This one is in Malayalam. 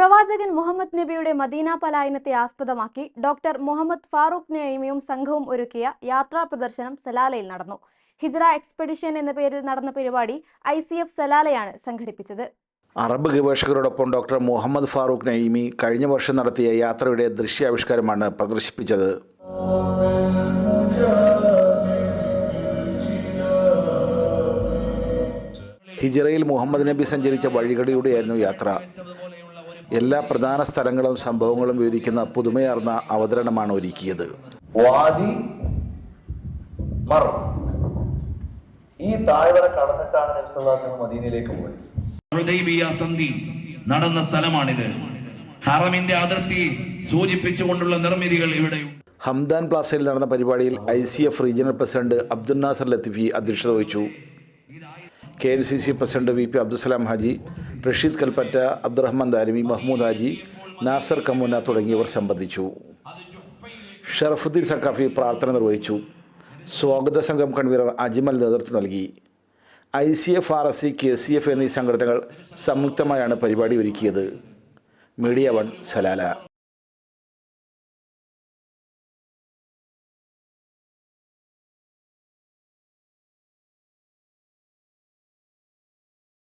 പ്രവാചകൻ മുഹമ്മദ് നബിയുടെ മദീന പലായനത്തെ ആസ്പദമാക്കി ഡോക്ടർ മുഹമ്മദ് ഫാറൂഖ് നൈമിയും സംഘവും ഒരുക്കിയ യാത്രാ പ്രദർശനം സലാലയിൽ നടന്നു. ഹിജ്റ എക്സ്പെഡിഷൻ എന്ന പേരിൽ നടന്ന പരിപാടി ഐ സി എഫ് സലാലയാണ് സംഘടിപ്പിച്ചത്. അറബ് ഗവേഷകരോടൊപ്പം ഡോക്ടർ മുഹമ്മദ് ഫാറൂഖ് നൈമി കഴിഞ്ഞ വർഷം നടത്തിയ യാത്രയുടെ ദൃശ്യാവിഷ്കാരമാണ് പ്രദർശിപ്പിച്ചത്. ഹിജറയിൽ മുഹമ്മദ് നബി സഞ്ചരിച്ച വഴികളിലൂടെയായിരുന്നു യാത്ര. എല്ലാ പ്രധാന സ്ഥലങ്ങളും സംഭവങ്ങളും വിവരിക്കുന്ന പുതുമയാർന്ന അവതരണമാണ് ഒരുക്കിയത്. വാദി മർ. ഈ താഴ്വര കടന്നിട്ടാണ് മദീനയിലേക്ക് പോയത്. സന്ധി നടന്ന സ്ഥലമാണിത്. ഹറമിന്റെ അതിർത്തി സൂചിപ്പിച്ചുകൊണ്ടുള്ള നിർമ്മിതികൾ ഇവിടെയുണ്ട്. ഹംദാൻ പ്ലാസയിൽ നടന്ന പരിപാടിയിൽ I C F regional president Abdul Nasser Lathifi അധ്യക്ഷത വഹിച്ചു. K N C C president V P Abdussalam Haji Rasheed Kalpetta Abdurahman Darimi Mahmood Haji Nasser Kamuna തുടങ്ങിയവർ സംബന്ധിച്ചു. ഷറഫുദ്ദീൻ സക്കാഫി പ്രാർത്ഥന നിർവഹിച്ചു. സ്വാഗത സംഘം കൺവീനർ അജ്മൽ നേതൃത്വം നൽകി. I C F R S C K C F എന്നീ സംഘടനകൾ സംയുക്തമായാണ് പരിപാടി ഒരുക്കിയത്. Media one Salalah.